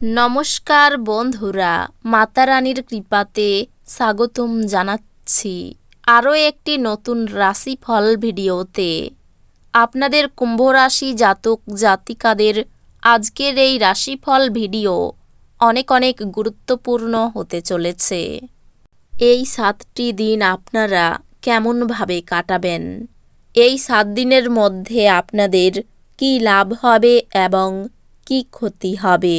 নমস্কার বন্ধুরা, মাতারানীর কৃপাতে স্বাগতম জানাচ্ছি আরও একটি নতুন রাশিফল ভিডিওতে। আপনাদের কুম্ভ রাশি জাতক জাতিকাদের আজকের এই রাশিফল ভিডিও অনেক অনেক গুরুত্বপূর্ণ হতে চলেছে। এই সাতটি দিন আপনারা কেমনভাবে কাটাবেন? এই সাত দিনের মধ্যে আপনাদের কী লাভ হবে এবং কী ক্ষতি হবে?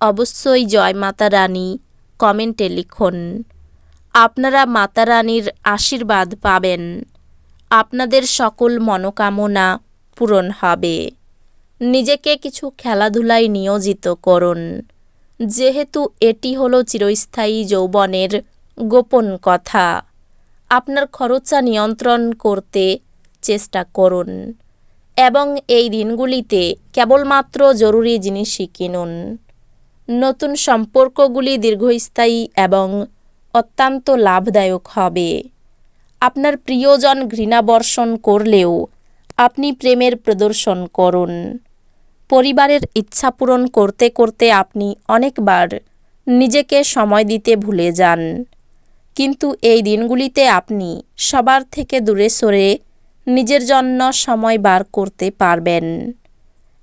অবশ্যই জয় মাতা রানী, কমেন্টে লিখুন। আপনারা মাতা রানীর আশীর্বাদ পাবেন। আপনাদের সকল মনোকামনা পূরণ হবে। নিজেকে কিছু খেলাধুলায় নিয়োজিত করুন। যেহেতু এটি হলো চিরস্থায়ী যৌবনের গোপন কথা, আপনার খরচা নিয়ন্ত্রণ করতে চেষ্টা করুন এবং এই দিনগুলিতে কেবলমাত্র জরুরি জিনিসই কিনুন। নতুন সম্পর্কগুলি দীর্ঘস্থায়ী এবং অত্যন্ত লাভদায়ক হবে। আপনার প্রিয়জন ঘৃণাবর্ষণ করলেও আপনি প্রেমের প্রদর্শন করুন। পরিবারের ইচ্ছা পূরণ করতে করতে আপনি অনেকবার নিজেকে সময় দিতে ভুলে যান। কিন্তু এই দিনগুলিতে আপনি সবার থেকে দূরে সরে নিজের জন্য সময় বার করতে পারবেন।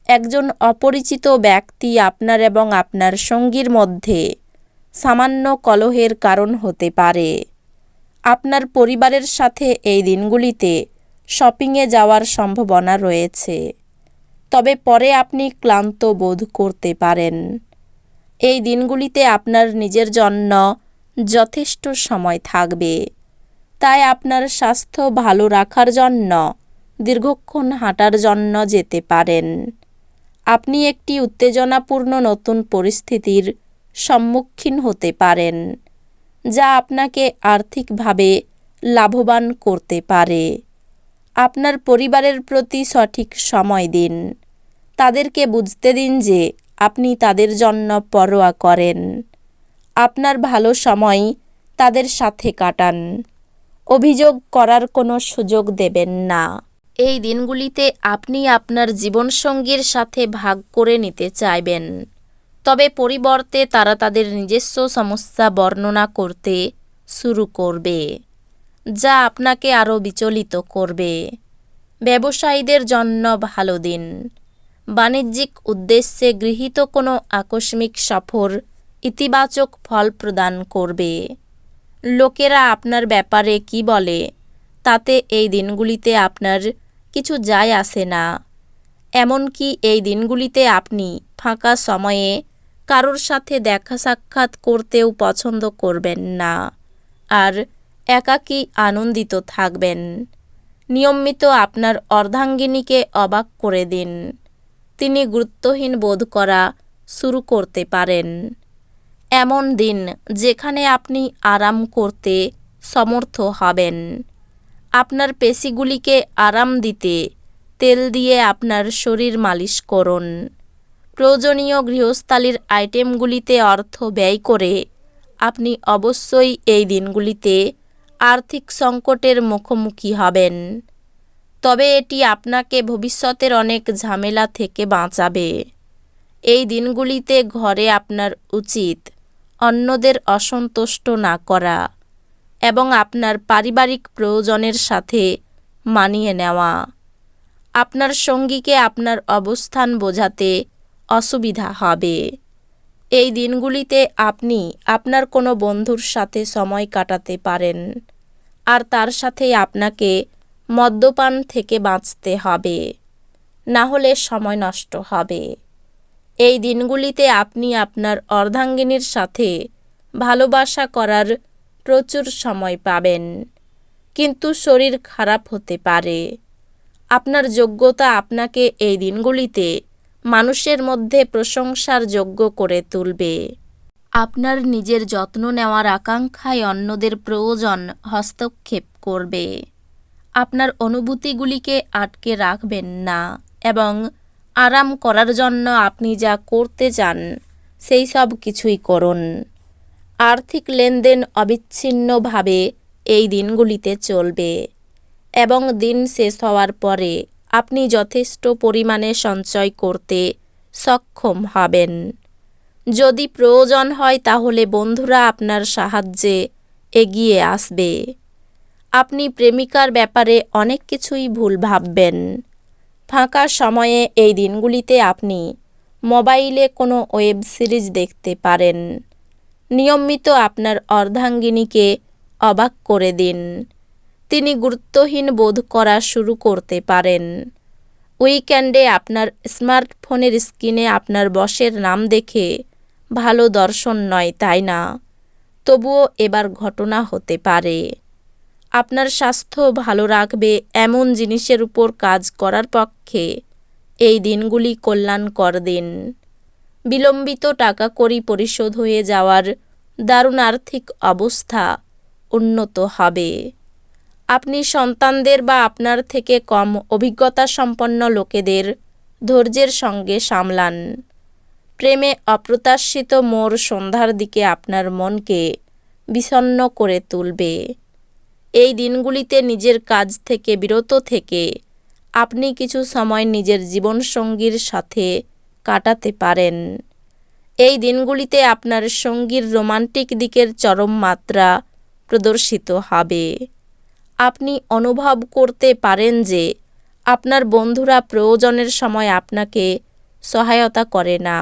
একজন অপরিচিত ব্যক্তি আপনার এবং আপনার সঙ্গীর মধ্যে সামান্য কলহের কারণ হতে পারে। আপনার পরিবারের সাথে এই দিনগুলিতে শপিংয়ে যাওয়ার সম্ভাবনা রয়েছে। তবে পরে আপনি ক্লান্ত বোধ করতে পারেন। এই দিনগুলিতে আপনার নিজের জন্য যথেষ্ট সময় থাকবে। তাই আপনার স্বাস্থ্য ভালো রাখার জন্য দীর্ঘক্ষণ হাঁটার জন্য যেতে পারেন। আপনি একটি উত্তেজনাপূর্ণ নতুন পরিস্থিতির সম্মুখীন হতে পারেন, যা আপনাকে আর্থিকভাবে লাভবান করতে পারে। আপনার পরিবারের প্রতি সঠিক সময় দিন। তাদেরকে বুঝতে দিন যে আপনি তাদের জন্য পরোয়া করেন। আপনার ভালো সময় তাদের সাথে কাটান। অভিযোগ করার কোনো সুযোগ দেবেন না। এই দিনগুলিতে আপনি আপনার জীবনসঙ্গীর সাথে ভাগ করে নিতে চাইবেন। তবে পরিবর্তে তারা তাদের নিজস্ব সমস্যা বর্ণনা করতে শুরু করবে, যা আপনাকে আরও বিচলিত করবে। ব্যবসায়ীদের জন্য ভালো দিন। বাণিজ্যিক উদ্দেশ্যে গৃহীত কোনো আকস্মিক সফর ইতিবাচক ফল প্রদান করবে। লোকেরা আপনার ব্যাপারে কি বলে, তাতে এই দিনগুলিতে আপনার কিছু যায় আসে না। এমনকি এই দিনগুলিতে আপনি ফাঁকা সময়ে কারোর সাথে দেখা সাক্ষাৎ করতেও পছন্দ করবেন না আর একাকী আনন্দিত থাকবেন। নিয়মিত আপনার অর্ধাঙ্গিনীকে অবাক করে দিন। তিনি গুরুত্বহীন বোধ করা শুরু করতে পারেন। এমন দিন যেখানে আপনি আরাম করতে সমর্থ হবেন। আপনার পেশিগুলিকে আরাম দিতে তেল দিয়ে আপনার শরীর মালিশ করুন। প্রয়োজনীয় গৃহস্থালির আইটেমগুলিতে অর্থ ব্যয় করে আপনি অবশ্যই এই দিনগুলিতে আর্থিক সংকটের মুখোমুখি হবেন। তবে এটি আপনাকে ভবিষ্যতের অনেক ঝামেলা থেকে বাঁচাবে। এই দিনগুলিতে ঘরে আপনার উচিত অন্যদের অসন্তুষ্ট না করা। এবং আপনার পারিবারিক প্রয়োজনের সাথে মানিয়ে নেওয়া। আপনার সঙ্গীকে আপনার অবস্থান বোঝাতে অসুবিধা হবে। এই দিনগুলিতে আপনি আপনার কোনো বন্ধুর সাথে সময় কাটাতে পারেন। আর তার সাথে আপনাকে মদ্যপান থেকে বাঁচতে হবে। না হলে সময় নষ্ট হবে। এই দিনগুলিতে আপনি আপনার অর্ধাঙ্গিনীর সাথে ভালোবাসা করার প্রচুর সময় পাবেন। কিন্তু শরীর খারাপ হতে পারে। আপনার যোগ্যতা আপনাকে এই দিনগুলিতে মানুষের মধ্যে প্রশংসার যোগ্য করে তুলবে। আপনার নিজের যত্ন নেওয়ার আকাঙ্ক্ষায় অন্যদের প্রয়োজন হস্তক্ষেপ করবে। আপনার অনুভূতিগুলিকে আটকে রাখবেন না এবং আরাম করার জন্য আপনি যা করতে চান, সেই সব কিছুই করুন। আর্থিক লেনদেন অবিচ্ছিন্নভাবে এই দিনগুলিতে চলবে এবং দিন শেষ হওয়ার পরে আপনি যথেষ্ট পরিমাণে সঞ্চয় করতে সক্ষম হবেন। যদি প্রয়োজন হয় তাহলে বন্ধুরা আপনার সাহায্যে এগিয়ে আসবে। আপনি প্রেমিকার ব্যাপারে অনেক কিছুই ভুল ভাববেন। ফাঁকা সময়ে এই দিনগুলিতে আপনি মোবাইলে কোনো ওয়েব সিরিজ দেখতে পারেন। নিয়মিত আপনার অর্ধাঙ্গিনীকে অবাক করে দিন। তিনি গুরুত্বহীন বোধ করা শুরু করতে পারেন। উইকেন্ডে আপনার স্মার্টফোনের স্ক্রিনে আপনার বসের নাম দেখে ভালো দর্শন নয়, তাই না? তবুও এবার ঘটনা হতে পারে। আপনার স্বাস্থ্য ভালো রাখবে এমন জিনিসের উপর কাজ করার পক্ষে এই দিনগুলি কল্যাণকর দিন। বিলম্বিত টাকা করি পরিশোধ হয়ে যাওয়ার দারুণ আর্থিক অবস্থা উন্নত হবে। আপনি সন্তানদের বা আপনার থেকে কম অভিজ্ঞতা সম্পন্ন লোকেদের ধৈর্যের সঙ্গে সামলান। প্রেমে অপ্রত্যাশিত মোর সন্ধ্যার দিকে আপনার মনকে বিষণ্ণ করে তুলবে। এই দিনগুলিতে নিজের কাজ থেকে বিরত থেকে আপনি কিছু সময় নিজের জীবনসঙ্গীর সাথে কাটাতে পারেন। এই দিনগুলিতে আপনার সঙ্গীর রোমান্টিক দিকের চরম মাত্রা প্রদর্শিত হবে। আপনি অনুভব করতে পারেন যে আপনার বন্ধুরা প্রয়োজনের সময় আপনাকে সহায়তা করে না।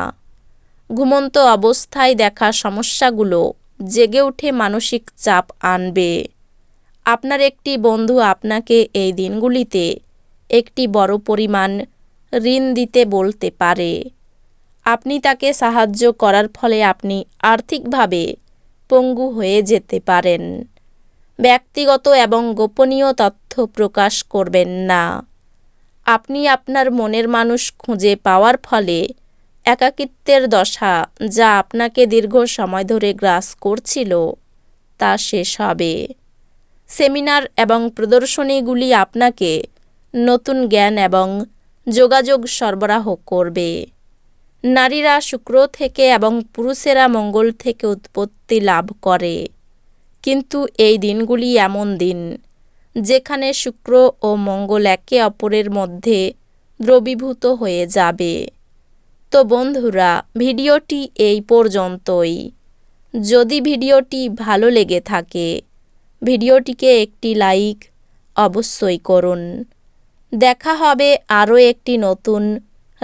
ঘুমন্ত অবস্থায় দেখা সমস্যাগুলো জেগে উঠে মানসিক চাপ আনবে। আপনার একটি বন্ধু আপনাকে এই দিনগুলিতে একটি বড় পরিমাণ ঋণ দিতে বলতে পারে। আপনি তাকে সাহায্য করার ফলে আপনি আর্থিকভাবে পঙ্গু হয়ে যেতে পারেন। ব্যক্তিগত এবং গোপনীয় তথ্য প্রকাশ করবেন না। আপনি আপনার মনের মানুষ খুঁজে পাওয়ার ফলে একাকিত্বের দশা যা আপনাকে দীর্ঘ সময় ধরে গ্রাস করছিল, তা শেষ হবে। সেমিনার এবং প্রদর্শনীগুলি আপনাকে নতুন জ্ঞান এবং যোগাযোগ সরবরাহ করবে। নারীরা শুক্র থেকে এবং পুরুষেরা মঙ্গল থেকে উৎপত্তি লাভ করে। কিন্তু এই দিনগুলি এমন দিন, যেখানে শুক্র ও মঙ্গল একে অপরের মধ্যে দ্রবীভূত হয়ে যাবে। তো বন্ধুরা, ভিডিওটি এই পর্যন্তই। যদি ভিডিওটি ভালো লেগে থাকে, ভিডিওটিকে একটি লাইক অবশ্যই করুন। দেখা হবে আরও একটি নতুন